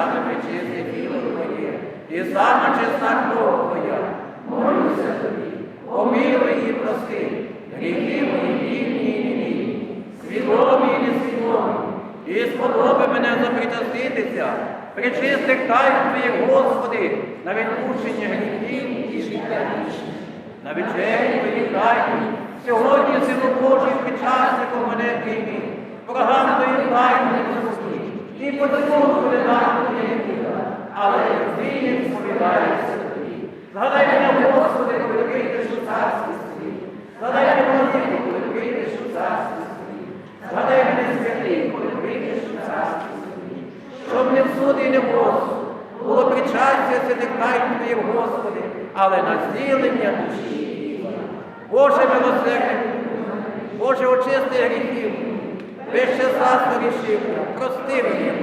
саме причисте тіло Твоє, і сама чесна кров Твоя. Молюся тобі, помилуй і прости, гріхи мої вільні і невільні, свідомі і несвідомі, і сподоби мене запричаститися, причистих тайн Твоїх, Господи, на відпущення гріхів і життя вічне. На вечері Твоїй тайні, сьогодні силу Божий причасником мене прийми, прогам Твої тайни не зустріч, не тобі. Згадай мене, Господи, коли прийдеш у царстві свої. Згадай мене, Господи, коли прийдеш у царстві свої. Згадай мене, святий, коли прийдеш у царстві свої. Щоб не в суд і не в розсуд, було причастя святих тайн Твоїх, Господи, але на зцілення душі. Боже милосердний, Боже очисти гріхів, вище зла рішив, прости мені.